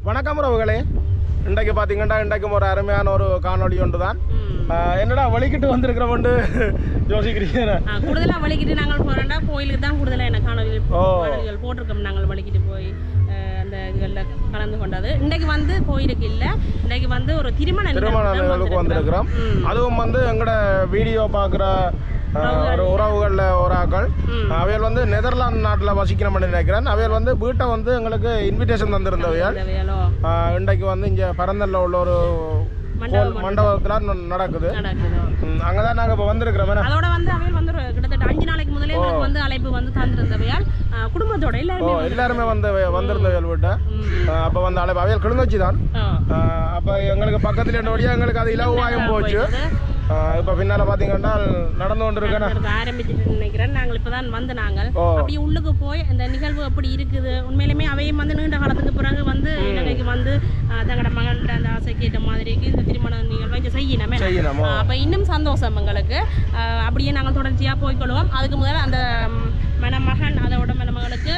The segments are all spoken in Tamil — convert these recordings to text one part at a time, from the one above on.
வணக்கம் உறவுகளே. இன்றைக்கு பார்த்தீங்கன்னா இன்றைக்கும் ஒரு அருமையான ஒரு காணொளி ஒன்று தான் என்னடா வலிக்கிட்டு வந்திருக்கிறவண்டு யோசிக்கிறீங்க ஆ, கூடுதலா வலிக்கிட்டு நாங்கள் போறோம்னா கோயிலுக்கு தான் கூடுதலா என்ன. காணொலிகள் போட்டிருக்கோம். நாங்கள் வலிக்கிட்டு போய் அந்த இதுகளில் கலந்து கொண்டது. இன்னைக்கு வந்து கோயிலுக்கு இல்ல. இன்னைக்கு வந்து ஒரு திருமண திருமண நிகழ்வுக்கு வந்திருக்கிறோம். அதுவும் வந்து எங்களோட வீடியோ பார்க்குற ஒரு உறவுகளில் ஒரு ஆக்கள். அவையல் வந்து நெதர்லாந்து நாட்டில் வசிக்கணும்னு நினைக்கிறேன். அவையல் வந்து வீட்டை வந்து எங்களுக்கு இன்விடேஷன் தந்திருந்தவையால் இன்றைக்கு வந்து இங்கே பரந்தல்ல உள்ள ஒரு மண்டபத்தில் நடக்குது. நடக்குதோ? அங்கே தான் நாங்கள் இப்போ வந்திருக்கிறோம்? அதோட வந்து அவையில் வந்து கிட்டத்தட்ட அஞ்சு நாளைக்கு முதலே வந்து அழைப்பு வந்து தந்திருந்தவையால் குடும்பத்தோட எல்லாருமே எல்லாருமே வந்து வந்திருந்தவையல் வீட்டை. அப்போ வந்து அழைப்பு அவையல் கிளிநொச்சி தான். அப்போ எங்களுக்கு பக்கத்தில் இருந்தபடியாக எங்களுக்கு அது இலவாயும் போச்சு. இப்போ பின்னால் பார்த்தீங்கன்னா நடந்து கொண்டு இருக்கேன் ஆரம்பிச்சுட்டு நினைக்கிறேன். நாங்கள் இப்பதான் வந்து நாங்கள். ஓ. அப்படியே உள்ளுக்கு போய் இந்த நிகழ்வு எப்படி இருக்குது. உண்மையிலுமே அவையும் வந்து நீண்ட காலத்துக்கு பிறகு வந்து இலங்கைக்கு வந்து தங்களோட மகள்கிட்ட அந்த ஆசைக்கு ஏற்ற மாதிரிக்கு இந்த திருமண நிகழ்வை இங்கே செய்யணுமே அப்போ இன்னும் சந்தோஷம் எங்களுக்கு. அப்படியே நாங்கள் தொடர்ச்சியாக போய்க்கொள்வோம் அதுக்கு முதல்ல அந்த மணமகன் அதோட மணமகளுக்கு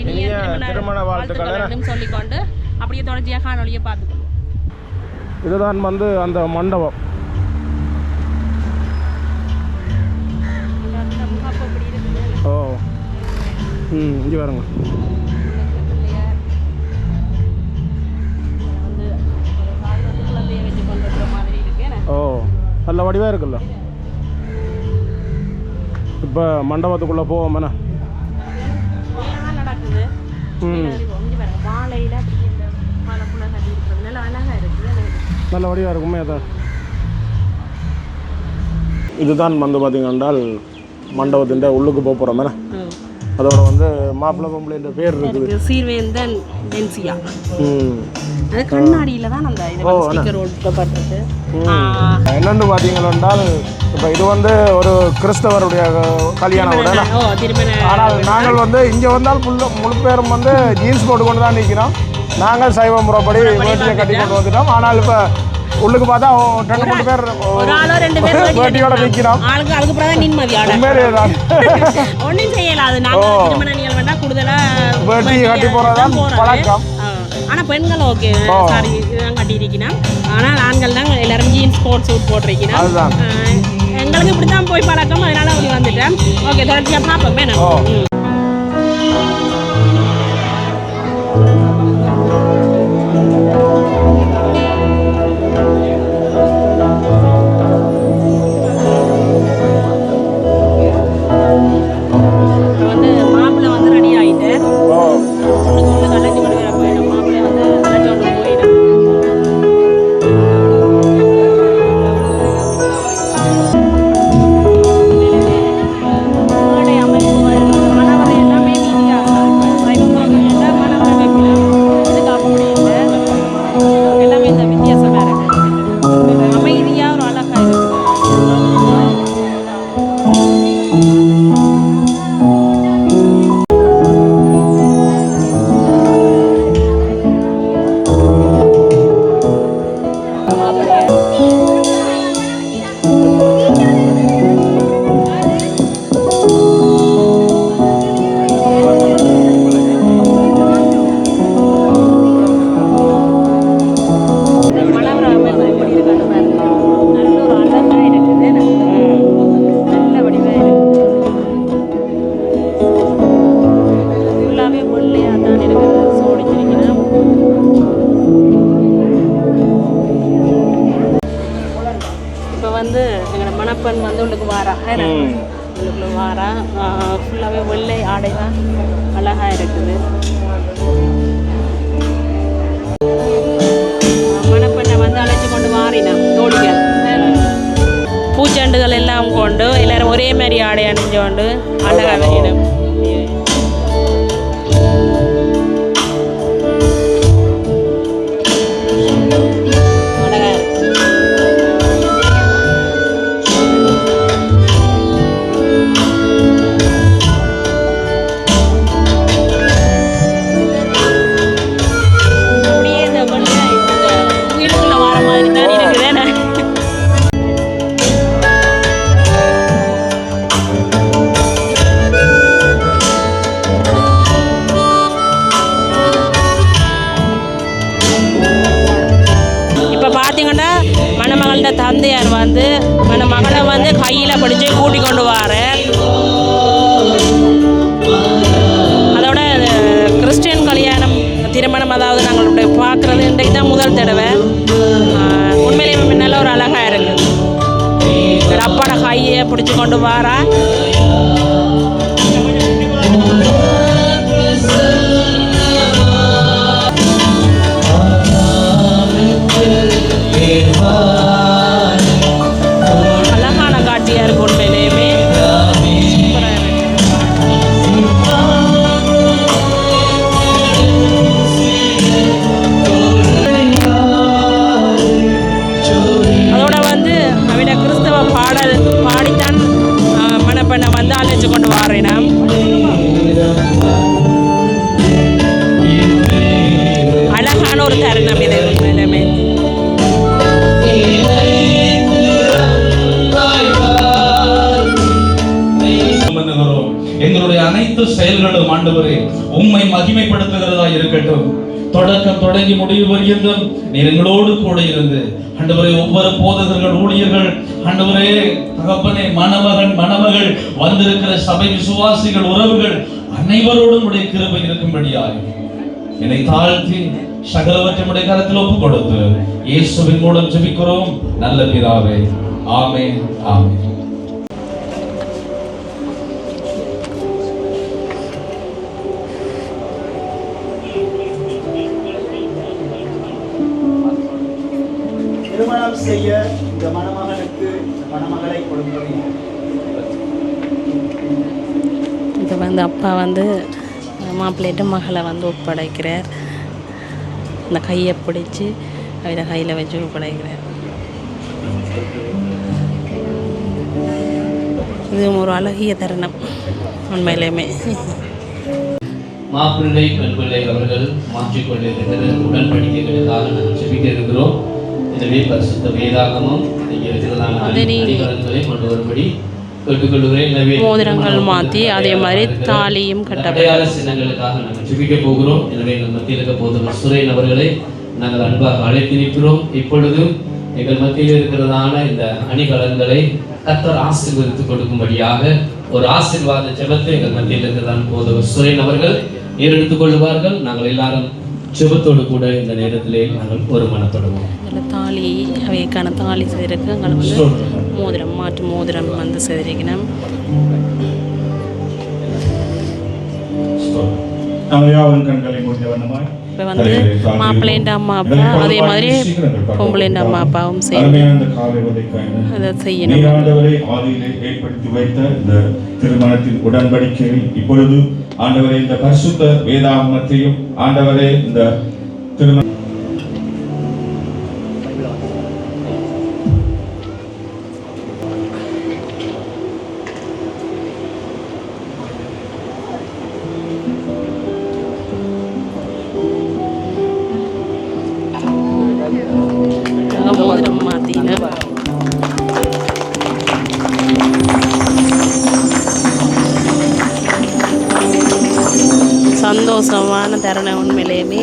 இனிய திருமண வாழ்த்துக்கள். சொல்லிக்கொண்டு அப்படியே தொடர்ச்சியாக காணொலியை பார்த்துக்கொள்வோம். இதுதான் வந்து அந்த மண்டபம். மாதிரி இருக்கு என்ன? ஓ நல்ல வடிவாக இருக்குல்ல. இப்போ மண்டபத்துக்குள்ளே போவோம் என்ன? அழகா நடக்குது ம். இங்க பாருங்க வாழையில அப்படி இந்த வாழைப்புல கட்டி இருக்கிறது நல்லா வடிவாக இருக்குமே அதான் இதுதான் வந்து பார்த்தீங்கன்றால் மண்டபத்தின் உள்ளுக்கு போக போகிறோம் என்ன? அதோட வந்து மாப்பிள்ளை பொம்பளைன்ற பேர் இருக்குது. சீர்வேந்தன் டென்சியா ம். அது கண்ணாடியில தான் அந்த இது ஸ்டிக்கர் ஒட்டப்பட்டிருக்கு என்னென்னு பார்த்தீங்களென்றால் இப்போ இது வந்து ஒரு கிறிஸ்தவருடைய கல்யாணம் விட ஆனால் நாங்கள் வந்து இங்கே வந்தால் முழு முழு பேரும் வந்து ஜீன்ஸ் போட்டு கொண்டு தான் நிற்கிறோம். நாங்கள் சைவ முறைப்படி வேட்டியை கட்டி கொண்டு வந்துட்டோம். ஆனால் இப்போ உள்ளுக்கு பார்த்தா ரெண்டு மூணு பேர் ஒரு ஆளோ ரெண்டு பேர் வேட்டி வேட்டியோட. நிற்கிறோம் ஆளுக்கு அதுக்கு அப்புறம் தான் நிம்மதி ஆட. உண்மையிலே தான் ஒன்றும் செய்யல அது நாங்க திருமண நிகழ்வு வேணா கூடுதலா வேட்டி கட்டி போறது. பழக்கம். ஆனா பெண்கள் ஓகே சாரி இதுதான் கட்டியிருக்கணும் ஆனால் ஆண்கள் தான் எல்லாரும் ஜீன்ஸ் ஸ்போர்ட்ஸ் சூட் போட்டிருக்கணும் அதுதான். எங்களுக்கு இப்படி தான் போய் பழக்கம் அதனால அப்படி வந்துட்டேன். ஓகே தொடர்ச்சியாக பார்ப்போம் வேணும். ஒரே மாதிரி ஆடை அணிஞ்சோண்டு அழகாக வெளியிடும் மகளை வந்து கையில் பிடிச்சி கூட்டி கொண்டு வாரார் அதோட கிறிஸ்டியன் கல்யாணம் திருமணம் அதாவது நாங்களுடைய பார்க்குறது இன்றைக்கு தான் முதல் தடவை. உண்மையிலேயே முன்னால ஒரு அழகாக இருக்குது அப்பாட கையை பிடிச்சி கொண்டு வாரா. ஒரு தருணம் இது. உண்மையிலுமே பண்ணுகிறோம் எங்களுடைய அனைத்து செயல்களும் ஆண்டவரே உம்மை மகிமைப்படுத்துகிறதா இருக்கட்டும். தொடக்கம் தொடங்கி முடிவு பரியந்தம் நீர் எங்களோடு கூட இருந்து. ஆண்டவரே ஒவ்வொரு போதகர்கள் ஊழியர்கள் ஆண்டவரே தகப்பனே மணமகன் மணமகள் வந்திருக்கிற சபை விசுவாசிகள் உறவுகள் அனைவரோடும் உடைய கிருபை இருக்கும்படியாய். என்னை தாழ்த்தி சகலவற்றமுடைய கரத்தில் ஒப்பு கொடுத்து இயேசுவின் மூலம் ஜெபிக்கிறோம். நல்ல பிதாவே. ஆமென் ஆமென். திருமணம் செய்ய இந்த மணமகனுக்கு இந்த மணமகளை கொடுப்பது இப்போ வந்து அப்பா வந்து மாப்பிள்ளையிட்ட மகளை வந்து ஒப்படைக்கிறார். இந்த கையை பிடிச்சி அவட கையில் வச்சு ஒப்படைக்கிறார் இது ஒரு அழகிய தருணம் உண்மையிலேயுமே மாப்பிள்ளை பெண்பிள்ளை அவர்கள் மாற்றிக்கொண்டிருக்கிற உடன்படிக்கைகளுக்காக நாங்கள் செபிக்க இருக்கிறோம் எனவே பரிசுத்த வேதாகமும். இருக்கிறதான கொண்டு வரும்படி மோதிரங்கள் மாற்றி அதே மாதிரி தாலியும் கட்டப்படும் சின்னங்களுக்காக நாங்கள் செபிக்க போகிறோம். எனவே எங்கள் மத்தியில் இருக்க போதும் சுரேன் அவர்களை நாங்கள் அன்பாக அழைத்து நிற்கிறோம் இப்பொழுதும் எங்கள் மத்தியில் இருக்கிறதான இந்த அணிகலன்களை கர்த்தர் ஆசீர்வதித்து கொடுக்கும்படியாக ஒரு ஆசீர்வாத ஜெபத்தை எங்கள் மத்தியில் இருக்கிறதான போதும் சுரேன் அவர்கள் ஏறெடுத்துக் கொள்வார்கள் நாங்கள் எல்லாரும் ஜெபத்தோடு கூட இந்த நேரத்திலே நாங்கள் ஒரு மனப்படுவோம் தாலி அவைக்கான தாலி செய்கிறதுக்கு அங்கே வந்து மோதிரம் மாட்டு மோதிரம் வந்து செய்திருக்கணும் நாங்கள் கண்களை மூடிய வண்ணமாய். இப்போ வந்து மாப்பிள்ளைன்ற அம்மா அப்பா அதே மாதிரி பொம்பளைன்ற அம்மா அப்பாவும் சேர்ந்து அதை செய்யணும். நீராண்டவரை ஆதியிலே ஏற்படுத்தி வைத்த இந்த திருமணத்தின் உடன்படிக்கையில் இப்பொழுது ஆண்டவரே இந்த பரிசுத்த வேதாகமத்தையும் ஆண்டவரே இந்த திருமண சந்தோஷமான தருணம் உண்மையிலேயுமே.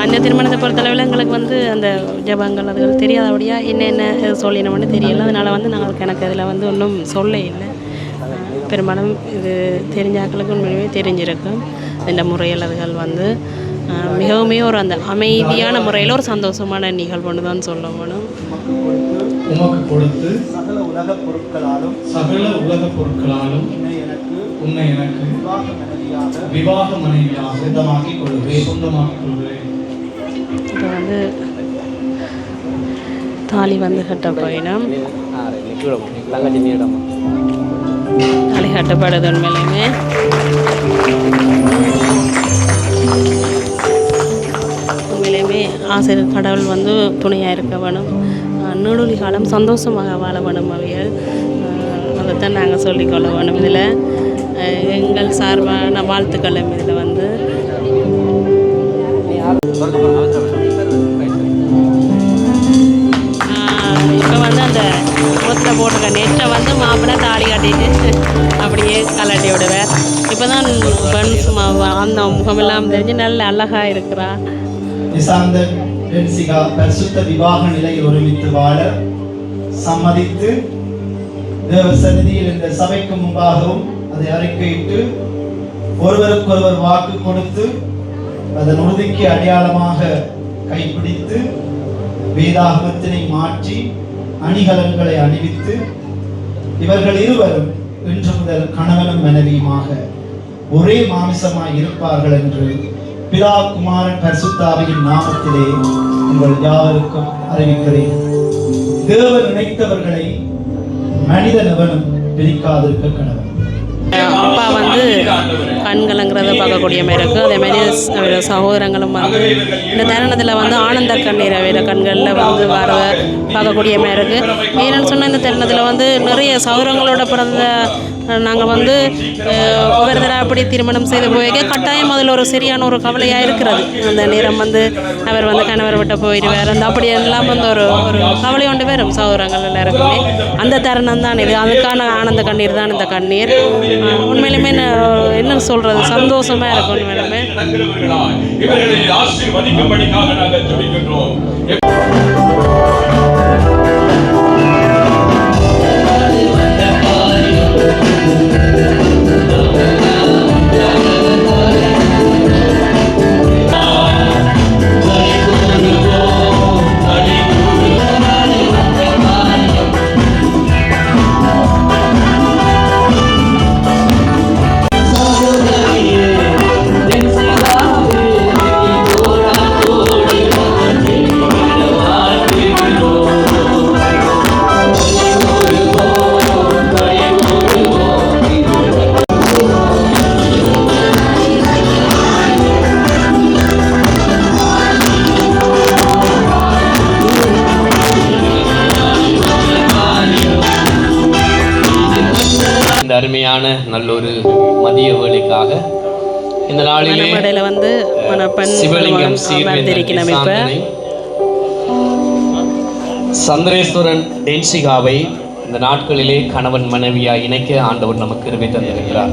அந்த திருமணத்தை பொறுத்தளவில் எங்களுக்கு வந்து அந்த ஜபங்கள் அதுகள் தெரியாதபடியா என்னென்ன சொல்லினோம்னு தெரியல. அதனால் வந்து நாங்களுக்கு எனக்கு அதில் வந்து ஒன்றும் சொல்ல இல்லை பெரும்பாலும் இது தெரிஞ்சாக்களுக்கு உண்மையுமே தெரிஞ்சிருக்கும். இந்த முறையில் அதுகள் வந்து மிகவுமே ஒரு அந்த அமைதியான முறையில் ஒரு சந்தோஷமான நிகழ்வுன்னு தான் சொல்ல வேணும். உமக்கு கொடுத்து சகல உலக பொருட்களாலும் சகல உலக பொருட்களாலும் உன்னை எனக்கு உன்னை எனக்கு விவாக மனைவியாக விவாக மனைவியாக சொந்தமாக்கிக் கொள்கிறேன் சொந்தமாக்கிக் கொள்கிறேன் இப்போ வந்து தாலி வந்து கட்ட போயிடும் தாலி கட்டப்படுது உண்மையிலுமே. உண்மையிலுமே ஆசிரியர் கடவுள் வந்து துணையாக இருக்க வேணும். அஹ் காலம் சந்தோஷமாக வாழ வேணும் அவைகள். அதைத்தான் நாங்கள் சொல்லிக்கொள்ள வேணும். இதில் எங்கள் சார்பான வாழ்த்துக்களும் இதில் வந்து. இப்போ வந்து அந்த முகத்தில் போட்டுக்க நெட்டை வந்து மாப்பிள்ளை தாலி கட்டிட்டு அப்படியே கலட்டி விடுவேன். இப்போ தான் பெண் சும்மா அந்த முகமெல்லாம் தெரிஞ்சு நல்ல அழகாக இருக்கிறா. நிசாந்தன் டென்சிகா பரிசுத்த விவாக நிலையில் ஒருமித்து வாழ சம்மதித்து தேவ சந்நிதியில் இந்த சபைக்கு முன்பாகவும் அதை அறிக்கையிட்டு ஒருவருக்கொருவர் வாக்கு கொடுத்து அதன் உறுதிக்கு அடையாளமாக கைப்பிடித்து வேதாகமத்தினை மாற்றி அணிகலன்களை அணிவித்து இவர்கள் இருவரும் இன்று முதல் கணவனும் மனைவியுமாக ஒரே மாமிசமாய் இருப்பார்கள் என்று பிதா குமாரன் பரிசுத்தாவியின் நாமத்திலே உங்கள் யாவருக்கும் அறிவிக்கிறேன். தேவன் நினைத்தவர்களை மனிதன் எவனும் பிரிக்காதிருக்க கணவன். அப்பா வந்து கண்கலங்கிறத பார்க்கக்கூடிய மாதிரி இருக்குது அதே மாதிரி சகோதரங்களும் வந்து இந்த தருணத்தில் வந்து ஆனந்த கண்ணீர் அவரோட கண்களில் வந்து வர பார்க்கக்கூடிய மாதிரி இருக்குது ஏன்னு சொன்னால் இந்த தருணத்தில் வந்து நிறைய சகோதரங்களோட பிறந்த நாங்கள் வந்து ஒவ்வொரு தடவை அப்படி திருமணம் செய்து போயிருக்க கட்டாயம் அதில் ஒரு சரியான ஒரு கவலையாக இருக்கிறது. அந்த நேரம் வந்து அவர் வந்து கணவர் விட்டு போயிடுவார். அந்த அப்படி எல்லாம் வந்து ஒரு ஒரு கவலை கொண்டு வரும் சகோதரங்கள் எல்லாருக்குமே. அந்த தருணம் தான் இது. அதுக்கான ஆனந்த கண்ணீர் தான் இந்த கண்ணீர். உண்மையிலுமே என்ன சொல்கிறது சந்தோஷமாக இருக்கும் உண்மையிலுமே. இவர்களை ஆசீர்வதிக்கும்படிக்காக நாங்கள் ஜெபிக்கின்றோம். நல்ல ஒரு மதிய வேலைக்காக இந்த நாளிலே வந்து சிவலிங்கம் சாந்தனை, சந்திரேஸ்வரன் டென்சிகாவை இந்த நாட்களிலே கணவன் மனைவியா இணைக்க ஆண்டவர் நமக்கு கிருபை தந்திருக்கிறார்.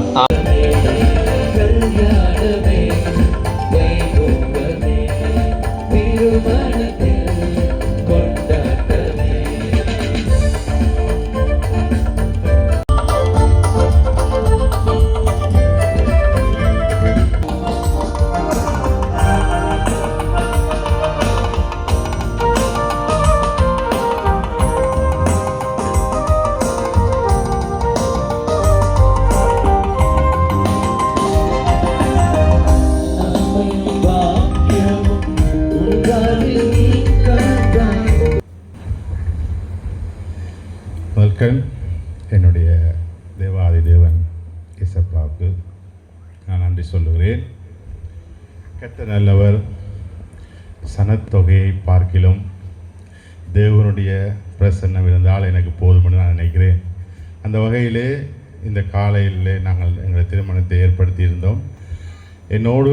என்னோடு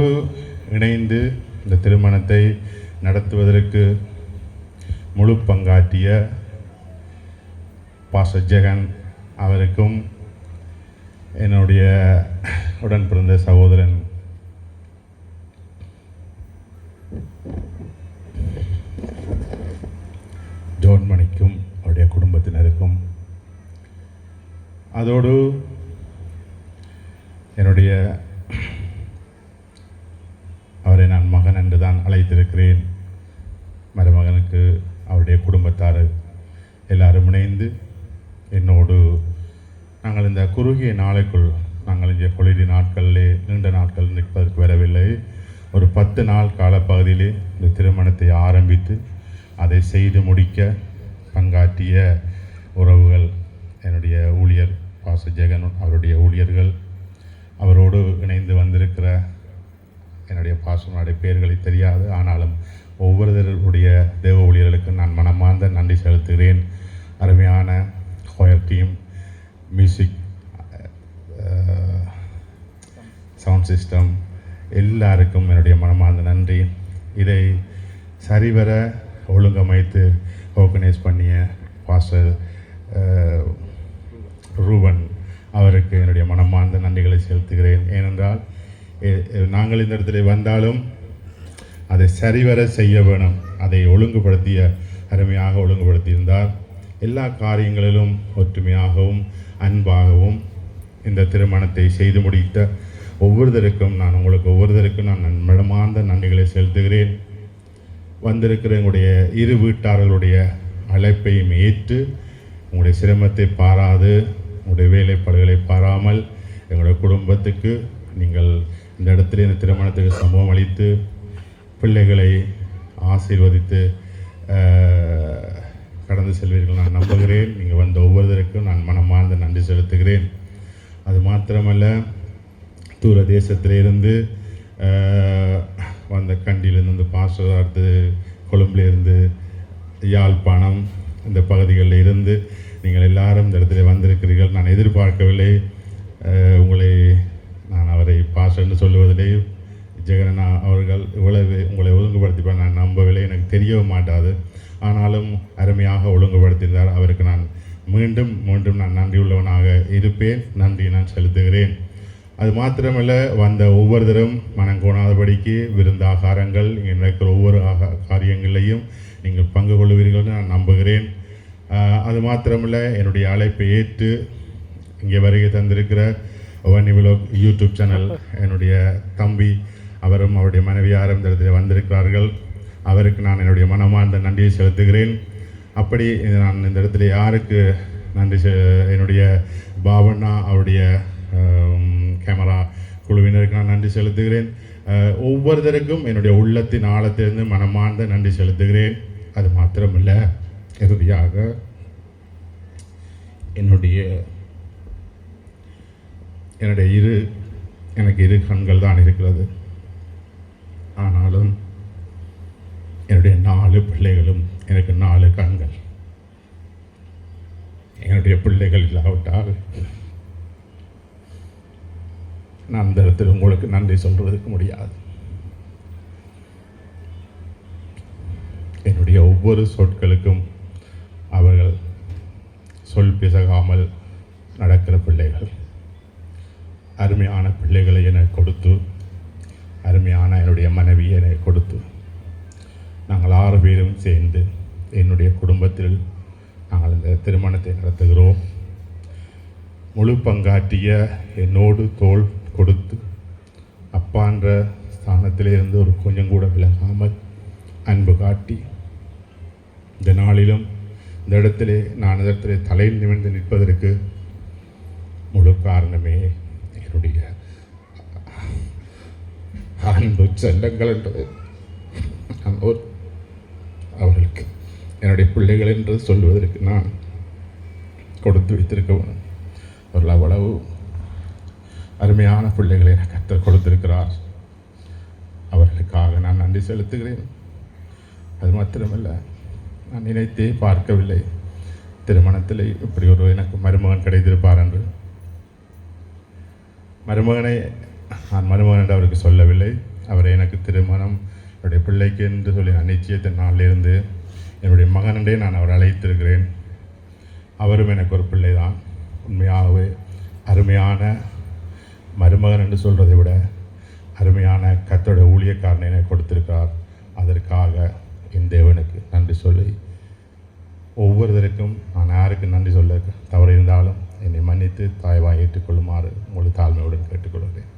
இணைந்து இந்த திருமணத்தை நடத்துவதற்கு முழு பங்காற்றிய பாச ஜெகன் அவருக்கும் என்னுடைய உடன் பிறந்த சகோதரன் ஜோன்மணிக்கும் அவருடைய குடும்பத்தினருக்கும் அதோடு என்னுடைய அவரை நான் மகன் என்று தான் அழைத்திருக்கிறேன். மருமகனுக்கு அவருடைய குடும்பத்தார் எல்லாரும் இணைந்து என்னோடு நாங்கள் இந்த குறுகிய நாளைக்குள் நாங்கள் இங்கே கொளிடி நாட்களிலே நீண்ட நாட்கள் நிற்பதற்கு வரவில்லை. ஒரு பத்து நாள் காலப்பகுதியிலே இந்த திருமணத்தை ஆரம்பித்து அதை செய்து முடிக்க பங்காற்றிய உறவுகள் என்னுடைய ஊழியர் பாச ஜெகன் அவருடைய ஊழியர்கள் அவரோடு இணைந்து வந்திருக்கிற என்னுடைய பாசனுடைய பெயர்களை தெரியாது. ஆனாலும் ஒவ்வொருவருடைய தேவ ஊழியர்களுக்கும் நான் மனமார்ந்த நன்றி செலுத்துகிறேன். அருமையான choir team music sound system எல்லாருக்கும் என்னுடைய மனமார்ந்த நன்றி. இதை சரிவர ஒழுங்கமைத்து ஆர்கனைஸ் பண்ணிய பாஸ்டர் ரூபன் அவருக்கு என்னுடைய மனமார்ந்த நன்றிகளை செலுத்துகிறேன். ஏனென்றால் நாங்கள் இந்த இடத்துல வந்தாலும் அதை சரிவர செய்ய வேணும். அதை ஒழுங்குபடுத்திய அருமையாக ஒழுங்குபடுத்தியிருந்தார். எல்லா காரியங்களிலும் ஒற்றுமையாகவும் அன்பாகவும் இந்த திருமணத்தை செய்து முடித்த ஒவ்வொருத்தருக்கும் நான் உங்களுக்கு ஒவ்வொருத்தருக்கும் நான் நன்மிடமார்ந்த நன்றிகளை செலுத்துகிறேன். வந்திருக்கிற எங்களுடைய இரு வீட்டார்களுடைய அழைப்பையும் ஏற்று உங்களுடைய சிரமத்தை பாராது உங்களுடைய வேலைப்பாடுகளை பாராமல் எங்களுடைய குடும்பத்துக்கு நீங்கள் இந்த இடத்துல இந்த திருமணத்துக்கு சம்பவம் அளித்து பிள்ளைகளை ஆசீர்வதித்து கடந்து செல்வீர்கள் நான் நம்புகிறேன். நீங்கள் வந்த ஒவ்வொருவருக்கும் நான் மனமார்ந்த நன்றி செலுத்துகிறேன். அது மாத்திரமல்ல தூர தேசத்திலிருந்து வந்த கண்டியிலிருந்து வந்து பாசத்து கொழும்புலேருந்து யாழ்ப்பாணம் இந்த பகுதிகளில் இருந்து நீங்கள் எல்லாரும் இந்த இடத்துல வந்திருக்கிறீர்கள். நான் எதிர்பார்க்கவில்லை. உங்களை நான் அவரை பாஷன்னு சொல்லுவதிலேயும் சொல்லுவதிலே அவர்கள் இவ்வளவு உங்களை ஒழுங்குபடுத்திப்பார் நான் நம்பவில்லை. எனக்கு தெரியவும் மாட்டாது. ஆனாலும் அருமையாக ஒழுங்குபடுத்தியிருந்தார். அவருக்கு நான் மீண்டும் மீண்டும் நான் நன்றியுள்ளவனாக இருப்பேன். நன்றி நான் செலுத்துகிறேன். அது மாத்திரமல்ல வந்த ஒவ்வொருத்தரும் மனம் கோணாதபடிக்கு விருந்தாகாரங்கள் இங்கே நடக்கிற ஒவ்வொரு ஆகா காரியங்களையும் நீங்கள் பங்கு கொள்வீர்கள் நான் நம்புகிறேன். அது மாத்திரமல்ல என்னுடைய அழைப்பை ஏற்று இங்கே வருகை தந்திருக்கிற ஒன் விலோக் யூடியூப் சேனல் என்னுடைய தம்பி அவரும் அவருடைய மனைவி இந்த வந்திருக்கிறார்கள். அவருக்கு நான் என்னுடைய மனமார்ந்த நன்றியை செலுத்துகிறேன். அப்படி நான் இந்த இடத்துல யாருக்கு நன்றி செ என்னுடைய பாவண்ணா அவருடைய கேமரா குழுவினருக்கு நான் நன்றி செலுத்துகிறேன். ஒவ்வொருத்தருக்கும் என்னுடைய உள்ளத்தின் ஆழத்திலிருந்து மனமார்ந்த நன்றி செலுத்துகிறேன். அது மாத்திரமில்லை இறுதியாக என்னுடைய என்னுடைய இரு எனக்கு இரு கண்கள் தான் இருக்கிறது. ஆனாலும் என்னுடைய நாலு பிள்ளைகளும் எனக்கு நாலு கண்கள். என்னுடைய பிள்ளைகள் இல்லாவிட்டால் நான் அந்த இடத்தில் உங்களுக்கு நன்றி சொல்வதற்கு முடியாது. என்னுடைய ஒவ்வொரு சொற்களுக்கும் அவர்கள் சொல் பிசகாமல் நடக்கிற பிள்ளைகள். அருமையான பிள்ளைகளை எனக்கு கொடுத்து அருமையான என்னுடைய மனைவி எனக்கு கொடுத்து நாங்கள் ஆறு பேரும் சேர்ந்து என்னுடைய குடும்பத்தில் நாங்கள் இந்த திருமணத்தை நடத்துகிறோம். முழு பங்காற்றிய என்னோடு தோள் கொடுத்து அப்பான்ற ஸ்தானத்திலிருந்து ஒரு கொஞ்சம் கூட விலகாமல் அன்பு காட்டி இந்த நாளிலும் இந்த இடத்திலே நான் இடத்திலே தலையில் நிமிர்ந்து நிற்பதற்கு முழு காரணமே என்னுடைய அன்பு செல்லங்கள் என்று அவர்களுக்கு என்னுடைய பிள்ளைகள் என்று சொல்வதற்கு நான் கொடுத்து வைத்திருக்க வேணும் அவர்கள் அவ்வளவு அருமையான பிள்ளைகளை எனக்கு கத்தர் கொடுத்திருக்கிறார். அவர்களுக்காக நான் நன்றி செலுத்துகிறேன். அது மாத்திரமல்ல நான் நினைத்தே பார்க்கவில்லை. திருமணத்தில் இப்படி ஒரு எனக்கு மருமகன் கிடைத்திருப்பார் என்று. மருமகனை நான் மருமகன் என்று அவருக்கு சொல்லவில்லை. அவரை எனக்கு திருமணம். என்னுடைய பிள்ளைக்கு என்று சொல்லி நான் நிச்சயத்தின் நாளிலிருந்து என்னுடைய மகனண்டே நான் அவரை அழைத்திருக்கிறேன். அவரும் எனக்கு ஒரு பிள்ளை தான் உண்மையாகவே அருமையான மருமகன் என்று சொல்கிறதை விட அருமையான கத்தோட ஊழியக்காரனை எனக்கு கொடுத்திருக்கிறார். அதற்காக என் தேவனுக்கு நன்றி சொல்லி ஒவ்வொருத்தருக்கும் நான் யாருக்கு நன்றி சொல்ல தவறு இருந்தாலும் என்னை மன்னித்து தாய்வாய் ஏற்றுக்கொள்ளுமாறு முழு தாழ்மையுடன் கேட்டுக்கொள்கிறேன்.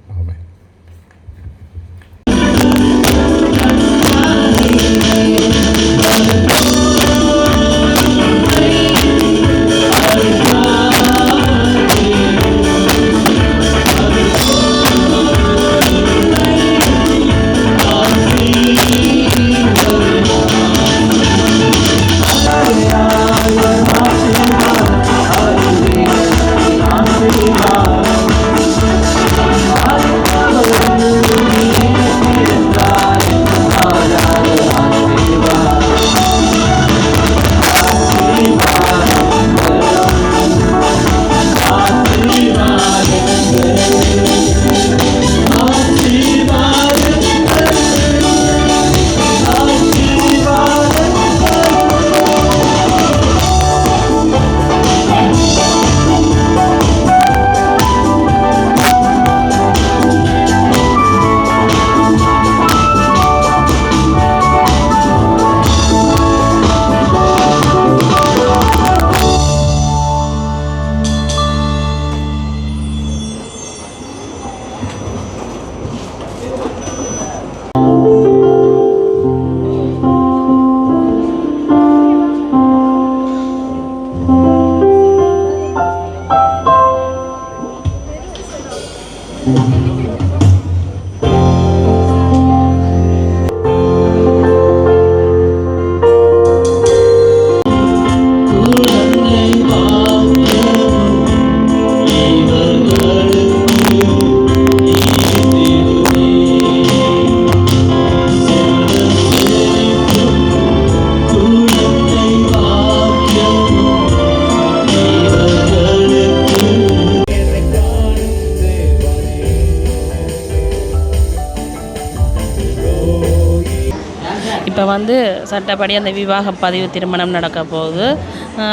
சட்டப்படி அந்த விவாக பதிவு திருமணம் நடக்க போகுது.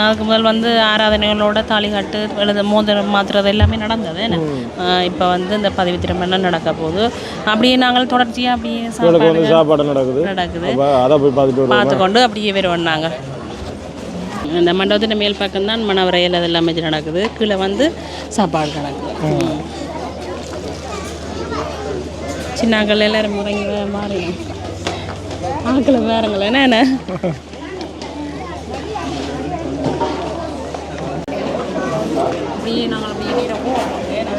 அதுக்கு முதல் வந்து ஆராதனைகளோட தாலிகட்டு எழுத மோதிரம் மாத்துறது எல்லாமே நடந்தது. இப்போ வந்து இந்த பதிவு திருமணம் நடக்க போகுது. அப்படியே நாங்கள் தொடர்ச்சியாக அப்படியே சாப்பாடு நடக்குது. நடக்குது. அப்போ அதை போய் பார்த்துட்டு வருவோம்? பார்த்து கொண்டு அப்படியே வருவோம் நாங்கள் இந்த மண்டபத்தின் மேல் பக்கம் தான் மணவரையில் அது எல்லாமே நடக்குது. கீழே வந்து சாப்பாடு நடக்குது. சின்னாக்கள் எல்லாரும் முறங்கி மாறிடும். ஆக்கல வேறங்கள என்ன? பச்சா நாங்கள் அப்படியே நேரா போவோம். ஏன்னா,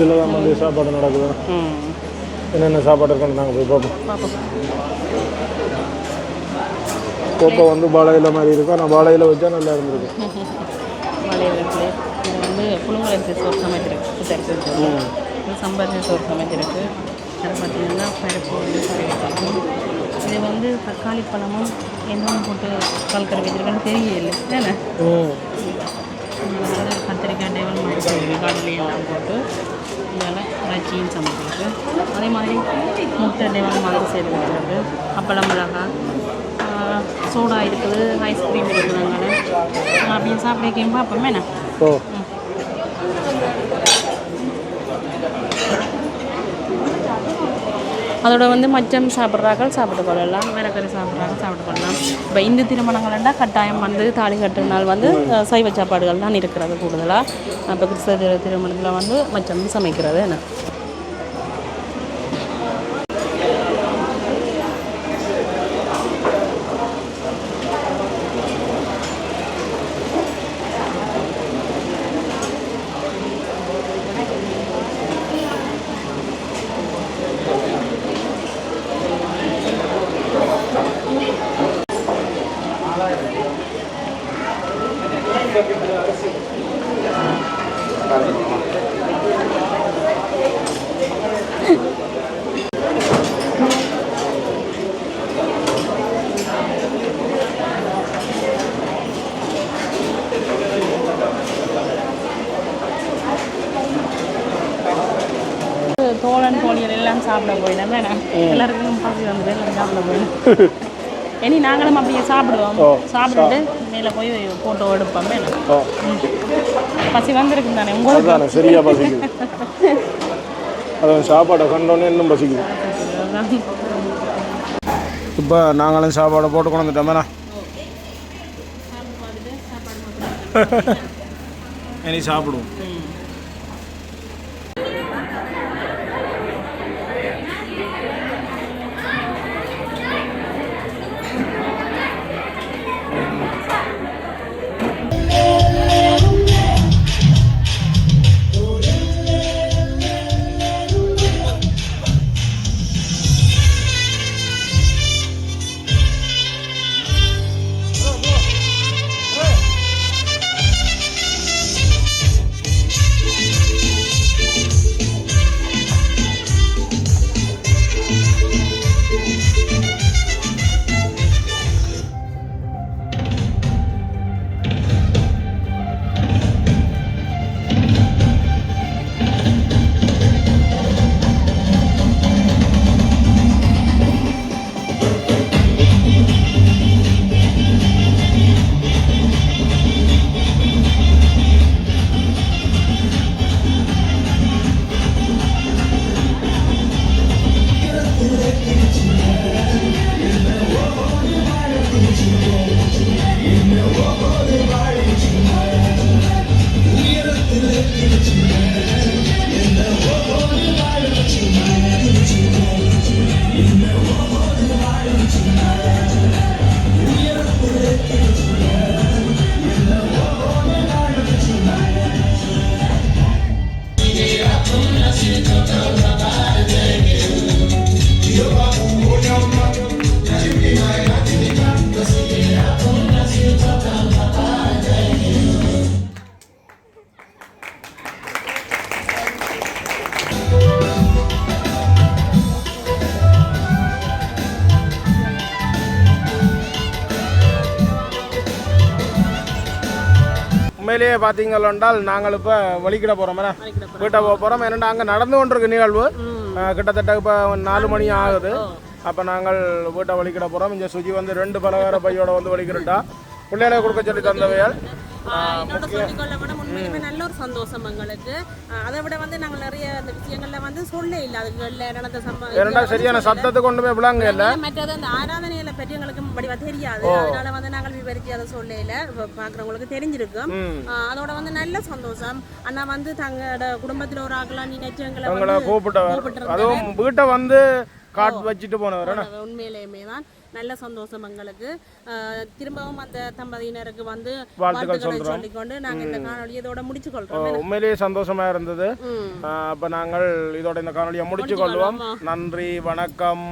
இதில் தான் வந்து சாப்பாடு நடக்குது. என்னென்ன சாப்பாடு இருக்குன்னு நாங்கள் போய் பார்ப்போம். கோப்பை வந்து பாலையில் மாதிரி இருக்கும். ஆனால் பாலையில் வச்சா நல்லா இருந்திருக்கும். புழுங்கலரிசி சோறு சமைச்சிருக்கு இது சம்பரிசி சோறு சமைச்சிருக்கு அது பார்த்தீங்கன்னா பருப்பு வந்து கறி இது வந்து தக்காளி பழமும் என்னென்னு போட்டு கல்கரை வச்சிருக்கேன்னு தெரியல தானே கத்திரிக்காய் டேவல் மாதிரி கடலை எல்லாம் போட்டு இதெல்லாம் இறைச்சியும் சமைச்சிருக்கு அதே மாதிரி முட்டை டேவல் மாதிரி செய்து வச்சிருக்கு அப்பளம் மிளகாய் சோடா இருக்குது ஐஸ்கிரீம் இருக்குது அங்கே அப்படியே சாப்பிட கேம்பா அப்பமே என்ன? அதோட வந்து மச்சம் சாப்பிட்றாக்கள் சாப்பிட்டு கொள்ளலாம் வேறக்கறி கறி சாப்பிட்றாங்க சாப்பிட்டு கொள்ளலாம். இப்போ இந்து திருமணங்கள்னா கட்டாயம் வந்து தாலி கட்டுற நாள் வந்து சைவ சாப்பாடுகள் தான் இருக்கிறது கூடுதலாக இப்போ கிறிஸ்தவ திருமணத்தில் வந்து மச்சம் சமைக்கிறது என்ன? சாப்பிட போயிடும் வேணாம் எல்லாருக்கும் பசி வந்தது எல்லாம் சாப்பிட போயிடும் இனி நாங்களும் அப்படியே சாப்பிடுவோம். சாப்பிட்டுட்டு மேலே போய் ஃபோட்டோ எடுப்போம் பசி வந்திருக்கு தானே உங்களுக்கு அதுதானே சரியாக பசிக்குது. அது சாப்பாடை கண்டோன்னே இன்னும் பசிக்குது. இப்போ நாங்களும் சாப்பாடை போட்டு கொண்டு வந்துட்டோமேண்ணா இனி சாப்பிடுவோம். உண்மையிலேயே பார்த்தீங்கன்றால் நாங்கள் இப்போ வலிக்கிட போகிறோம் வீட்டை போக போகிறோம் ஏன்னா அங்கே நடந்து கொண்டிருக்கு நிகழ்வு. கிட்டத்தட்ட இப்போ நாலு மணி ஆகுது. அப்போ நாங்கள் வீட்டை வலிக்கிட போகிறோம் இங்கே சுஜி வந்து ரெண்டு பலகார பையோட வந்து வலிக்கிட்டா பிள்ளைகளை கொடுக்க சொல்லி தந்தவையால் உண்மையுமே நல்ல ஒரு சந்தோஷம் எங்களுக்கு. அதை விட வந்து நாங்கள் நிறைய அந்த விஷயங்கள்ல வந்து சொல்ல இல்லை. அதுகளில் நடந்த சம்பவம் சரியான சத்தத்தை கொண்டு போய் விளங்க இல்லை மற்றது அந்த ஆராதனையில பற்றி எங்களுக்கு வடிவா தெரியாது. அதனால வந்து நாங்கள் விவரித்து அதை சொல்லல இப்ப பாக்குறவங்களுக்கு தெரிஞ்சிருக்கும். அதோட வந்து நல்ல சந்தோஷம். அண்ணா வந்து தங்களோட குடும்பத்துல ஒரு ஆக்கலாம் நினைச்சு எங்களை கூப்பிட்டிருந்தாரு. அதுவும் வீட்டை வந்து காட்டு வச்சுட்டு போனவர் உண்மையிலேயுமே தான். நல்ல சந்தோஷம் எங்களுக்கு. திரும்பவும் அந்த தம்பதியினருக்கு வந்து வாழ்த்துக்களை. சொல்லிக்கொண்டு நாங்க இந்த காணொலி இதோட முடிச்சு கொள்றோம் உண்மையிலேயே சந்தோஷமா இருந்தது. அப்போ நாங்கள் இதோட இந்த காணொலியை முடிச்சு கொள்வோம் நன்றி வணக்கம்.